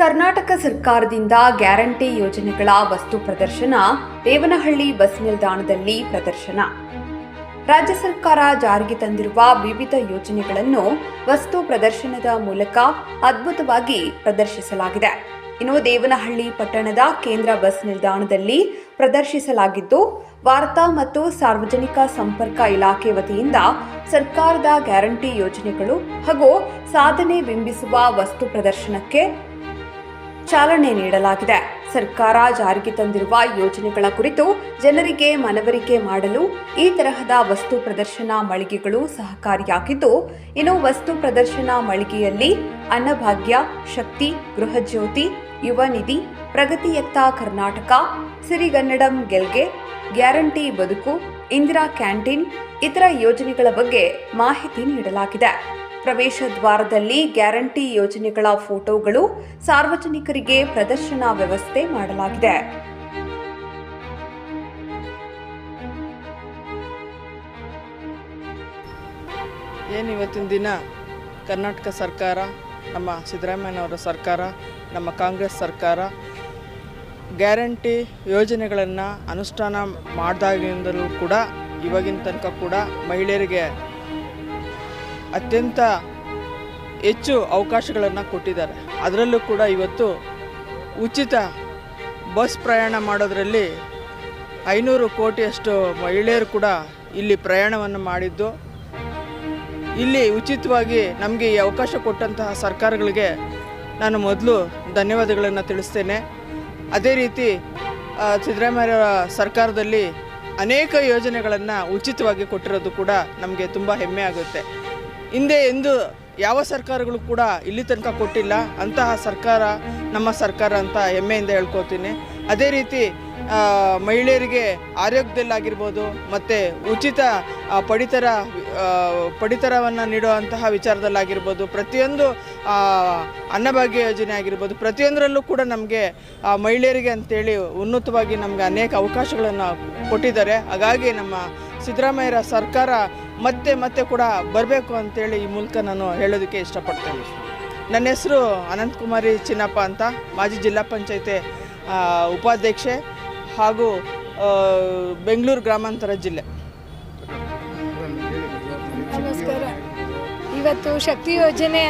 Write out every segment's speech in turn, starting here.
ಕರ್ನಾಟಕ ಸರ್ಕಾರದಿಂದ ಗ್ಯಾರಂಟಿ ಯೋಜನೆಗಳ ವಸ್ತು ಪ್ರದರ್ಶನ ದೇವನಹಳ್ಳಿ ಬಸ್ ನಿಲ್ದಾಣದಲ್ಲಿ ಪ್ರದರ್ಶನ. ರಾಜ್ಯ ಸರ್ಕಾರ ಜಾರಿಗೆ ತಂದಿರುವ ವಿವಿಧ ಯೋಜನೆಗಳನ್ನು ವಸ್ತು ಪ್ರದರ್ಶನದ ಮೂಲಕ ಅದ್ಭುತವಾಗಿ ಪ್ರದರ್ಶಿಸಲಾಗಿದೆ. ಇನ್ನು ದೇವನಹಳ್ಳಿ ಪಟ್ಟಣದ ಕೇಂದ್ರ ಬಸ್ ನಿಲ್ದಾಣದಲ್ಲಿ ಪ್ರದರ್ಶಿಸಲಾಗಿದ್ದು, ವಾರ್ತಾ ಮತ್ತು ಸಾರ್ವಜನಿಕ ಸಂಪರ್ಕ ಇಲಾಖೆ ವತಿಯಿಂದ ಸರ್ಕಾರದ ಗ್ಯಾರಂಟಿ ಯೋಜನೆಗಳು ಹಾಗೂ ಸಾಧನೆ ಬಿಂಬಿಸುವ ವಸ್ತು ಪ್ರದರ್ಶನಕ್ಕೆ ಚಾಲನೆ ನೀಡಲಾಗಿದೆ. ಸರ್ಕಾರ ಜಾರಿಗೆ ತಂದಿರುವ ಯೋಜನೆಗಳ ಕುರಿತು ಜನರಿಗೆ ಮನವರಿಕೆ ಮಾಡಲು ಈ ತರಹದ ವಸ್ತು ಪ್ರದರ್ಶನ ಮಳಿಗೆಗಳು ಸಹಕಾರಿಯಾಗಿದ್ದು, ಇನ್ನು ವಸ್ತು ಪ್ರದರ್ಶನ ಮಳಿಗೆಯಲ್ಲಿ ಅನ್ನಭಾಗ್ಯ, ಶಕ್ತಿ, ಗೃಹಜ್ಯೋತಿ, ಯುವ ನಿಧಿ, ಪ್ರಗತಿಯತ್ತ ಕರ್ನಾಟಕ, ಸಿರಿಗನ್ನಡಂ ಗೆಲ್ಗೆ, ಗ್ಯಾರಂಟಿ ಬದುಕು, ಇಂದಿರಾ ಕ್ಯಾಂಟೀನ್, ಇತರ ಯೋಜನೆಗಳ ಬಗ್ಗೆ ಮಾಹಿತಿ ನೀಡಲಾಗಿದೆ. ಪ್ರವೇಶ ದ್ವಾರದಲ್ಲಿ ಗ್ಯಾರಂಟಿ ಯೋಜನೆಗಳ ಫೋಟೋಗಳು ಸಾರ್ವಜನಿಕರಿಗೆ ಪ್ರದರ್ಶನ ವ್ಯವಸ್ಥೆ ಮಾಡಲಾಗಿದೆ. ಏನು ಇವತ್ತಿನ ದಿನ? ಕರ್ನಾಟಕ ಸರ್ಕಾರ, ನಮ್ಮ ಸಿದ್ದರಾಮಯ್ಯನವರ ಸರ್ಕಾರ, ನಮ್ಮ ಕಾಂಗ್ರೆಸ್ ಸರ್ಕಾರ ಗ್ಯಾರಂಟಿ ಯೋಜನೆಗಳನ್ನು ಅನುಷ್ಠಾನ ಮಾಡಿದಾಗಿಂದಲೂ ಕೂಡ, ಇವಾಗಿನ ತನಕ ಕೂಡ ಮಹಿಳೆಯರಿಗೆ ಅತ್ಯಂತ ಹೆಚ್ಚು ಅವಕಾಶಗಳನ್ನು ಕೊಟ್ಟಿದ್ದಾರೆ. ಅದರಲ್ಲೂ ಕೂಡ ಇವತ್ತು ಉಚಿತ ಬಸ್ ಪ್ರಯಾಣ ಮಾಡೋದರಲ್ಲಿ ಐನೂರು ಕೋಟಿಯಷ್ಟು ಮಹಿಳೆಯರು ಕೂಡ ಇಲ್ಲಿ ಪ್ರಯಾಣವನ್ನು ಮಾಡಿದ್ದು. ಇಲ್ಲಿ ಉಚಿತವಾಗಿ ನಮಗೆ ಈ ಅವಕಾಶ ಕೊಟ್ಟಂತಹ ಸರ್ಕಾರಗಳಿಗೆ ನಾನು ಮೊದಲು ಧನ್ಯವಾದಗಳನ್ನು ತಿಳಿಸ್ತೇನೆ. ಅದೇ ರೀತಿ ಸಿದ್ದರಾಮಯ್ಯವರ ಸಿದ್ದರಾಮಯ್ಯ ಸರ್ಕಾರದಲ್ಲಿ ಅನೇಕ ಯೋಜನೆಗಳನ್ನು ಉಚಿತವಾಗಿ ಕೊಟ್ಟಿರೋದು ಕೂಡ ನಮಗೆ ತುಂಬ ಹೆಮ್ಮೆ ಆಗುತ್ತೆ. ಹಿಂದೆ ಎಂದು ಯಾವ ಸರ್ಕಾರಗಳು ಕೂಡ ಇಲ್ಲಿ ತನಕ ಕೊಟ್ಟಿಲ್ಲ, ಅಂತಹ ಸರ್ಕಾರ ನಮ್ಮ ಸರ್ಕಾರ ಅಂತ ಹೆಮ್ಮೆಯಿಂದ ಹೇಳ್ಕೊತೀನಿ ಅದೇ ರೀತಿ ಮಹಿಳೆಯರಿಗೆ ಆರೋಗ್ಯದಲ್ಲಾಗಿರ್ಬೋದು, ಮತ್ತು ಉಚಿತ ಪಡಿತರ ಪಡಿತರವನ್ನು ನೀಡುವಂತಹ ವಿಚಾರದಲ್ಲಾಗಿರ್ಬೋದು, ಪ್ರತಿಯೊಂದು ಅನ್ನಭಾಗ್ಯ ಯೋಜನೆ ಆಗಿರ್ಬೋದು, ಪ್ರತಿಯೊಂದರಲ್ಲೂ ಕೂಡ ನಮಗೆ ಮಹಿಳೆಯರಿಗೆ ಅಂತೇಳಿ ಉನ್ನತವಾಗಿ ನಮಗೆ ಅನೇಕ ಅವಕಾಶಗಳನ್ನು ಕೊಟ್ಟಿದ್ದಾರೆ. ಹಾಗಾಗಿ ನಮ್ಮ ಸಿದ್ದರಾಮಯ್ಯರ ಸರ್ಕಾರ ಮತ್ತೆ ಮತ್ತೆ ಕೂಡ ಬರಬೇಕು ಅಂತೇಳಿ ಈ ಮೂಲಕ ನಾನು ಹೇಳೋದಕ್ಕೆ ಇಷ್ಟಪಡ್ತೇನೆ. ನನ್ನ ಹೆಸರು ಅನಂತಕುಮಾರಿ ಚಿನ್ನಪ್ಪ ಅಂತ, ಮಾಜಿ ಜಿಲ್ಲಾ ಪಂಚಾಯತಿ ಉಪಾಧ್ಯಕ್ಷೆ ಹಾಗೂ ಬೆಂಗಳೂರು ಗ್ರಾಮಾಂತರ ಜಿಲ್ಲೆ. ಇವತ್ತು ಶಕ್ತಿ ಯೋಜನೆ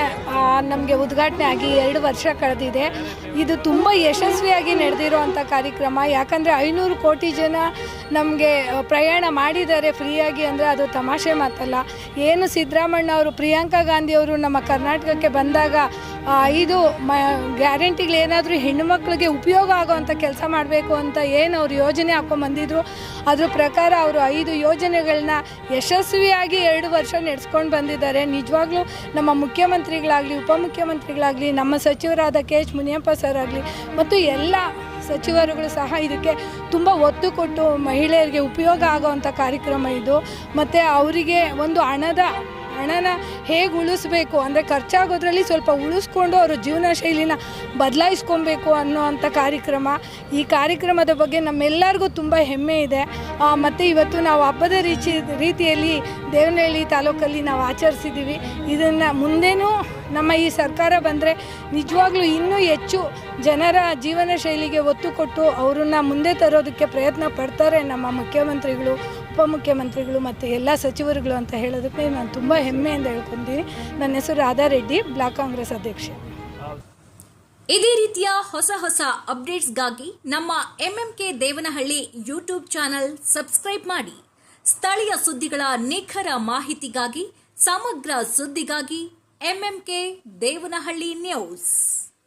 ನಮಗೆ ಉದ್ಘಾಟನೆ ಆಗಿ ಎರಡು ವರ್ಷ ಕಳೆದಿದೆ. ಇದು ತುಂಬ ಯಶಸ್ವಿಯಾಗಿ ನಡೆದಿರುವಂಥ ಕಾರ್ಯಕ್ರಮ. ಯಾಕಂದರೆ ಐನೂರು ಕೋಟಿ ಜನ ನಮಗೆ ಪ್ರಯಾಣ ಮಾಡಿದ್ದಾರೆ ಫ್ರೀಯಾಗಿ ಅಂದರೆ ಅದು ತಮಾಷೆ ಮಾತಲ್ಲ. ಏನು ಸಿದ್ದರಾಮಣ್ಣ ಅವರು, ಪ್ರಿಯಾಂಕಾ ಗಾಂಧಿ ಅವರು ನಮ್ಮ ಕರ್ನಾಟಕಕ್ಕೆ ಬಂದಾಗ ಐದು ಮ ಗ್ಯಾರಂಟಿಗಳೇನಾದರೂ ಹೆಣ್ಣುಮಕ್ಳಿಗೆ ಉಪಯೋಗ ಆಗೋವಂಥ ಕೆಲಸ ಮಾಡಬೇಕು ಅಂತ ಏನು ಅವರು ಯೋಜನೆ ಹಾಕೊಂಡ್ಬಂದಿದ್ರು ಅದ್ರ ಪ್ರಕಾರ ಅವರು ಐದು ಯೋಜನೆಗಳನ್ನ ಯಶಸ್ವಿಯಾಗಿ ಎರಡು ವರ್ಷ ನಡೆಸ್ಕೊಂಡು ಬಂದಿದ್ದಾರೆ. ನಿಜವಾಗ್ಲೂ ನಮ್ಮ ಮುಖ್ಯಮಂತ್ರಿಗಳಾಗಲಿ, ಉಪಮುಖ್ಯಮಂತ್ರಿಗಳಾಗಲಿ, ನಮ್ಮ ಸಚಿವರಾದ ಕೆ ಎಚ್ ಮುನಿಯಪ್ಪ ಸರ್ ಆಗಲಿ ಮತ್ತು ಎಲ್ಲ ಸಚಿವರುಗಳು ಸಹ ಇದಕ್ಕೆ ತುಂಬ ಒತ್ತು ಕೊಟ್ಟು ಮಹಿಳೆಯರಿಗೆ ಉಪಯೋಗ ಆಗೋವಂಥ ಕಾರ್ಯಕ್ರಮ ಇದು. ಮತ್ತು ಅವರಿಗೆ ಒಂದು ಹಣದ, ಹಣನ ಹೇಗೆ ಉಳಿಸ್ಬೇಕು? ಅಂದರೆ ಖರ್ಚಾಗೋದ್ರಲ್ಲಿ ಸ್ವಲ್ಪ ಉಳಿಸ್ಕೊಂಡು ಅವರ ಜೀವನ ಶೈಲಿನ ಬದಲಾಯಿಸ್ಕೊಬೇಕು ಅನ್ನೋವಂಥ ಕಾರ್ಯಕ್ರಮ. ಈ ಕಾರ್ಯಕ್ರಮದ ಬಗ್ಗೆ ನಮ್ಮೆಲ್ಲರಿಗೂ ತುಂಬ ಹೆಮ್ಮೆ ಇದೆ. ಮತ್ತು ಇವತ್ತು ನಾವು ಹಬ್ಬದ ರೀತಿ, ರೀತಿಯಲ್ಲಿ ದೇವನಹಳ್ಳಿ ತಾಲೂಕಲ್ಲಿ ನಾವು ಆಚರಿಸಿದ್ದೀವಿ. ಇದನ್ನು ಮುಂದೇನೂ ನಮ್ಮ ಈ ಸರ್ಕಾರ ಬಂದರೆ ನಿಜವಾಗ್ಲೂ ಇನ್ನೂ ಹೆಚ್ಚು ಜನರ ಜೀವನ ಶೈಲಿಗೆ ಒತ್ತು ಕೊಟ್ಟು ಅವರನ್ನ ಮುಂದೆ ತರೋದಕ್ಕೆ ಪ್ರಯತ್ನ ಪಡ್ತಾರೆ ನಮ್ಮ ಮುಖ್ಯಮಂತ್ರಿಗಳು, ಉಪಮುಖ್ಯಮಂತ್ರಿಗಳು ಮತ್ತು ಎಲ್ಲ ಸಚಿವರುಗಳು ಅಂತ ಹೇಳೋದಕ್ಕೆ ನಾನು ತುಂಬ ಹೆಮ್ಮೆಯಿಂದ ಹೇಳ್ಕೊತೀನಿ. ನನ್ನ ಹೆಸರು ರಾಧಾ ರೆಡ್ಡಿ, ಬ್ಲಾಕ್ ಕಾಂಗ್ರೆಸ್ ಅಧ್ಯಕ್ಷೆ. ಇದೇ ರೀತಿಯ ಹೊಸ ಹೊಸ ಅಪ್ಡೇಟ್ಸ್ಗಾಗಿ ನಮ್ಮ MMK Devanahalli YouTube channel subscribe ಮಾಡಿ. ಸ್ಥಳೀಯ ಸುದ್ದಿಗಳ ನಿಖರ ಮಾಹಿತಿಗಾಗಿ ಸಮಗ್ರ ಸುದ್ದಿಗಾಗಿ ಎಂಎಂಕೆ ದೇವನಹಳ್ಳಿ ನ್ಯೂಸ್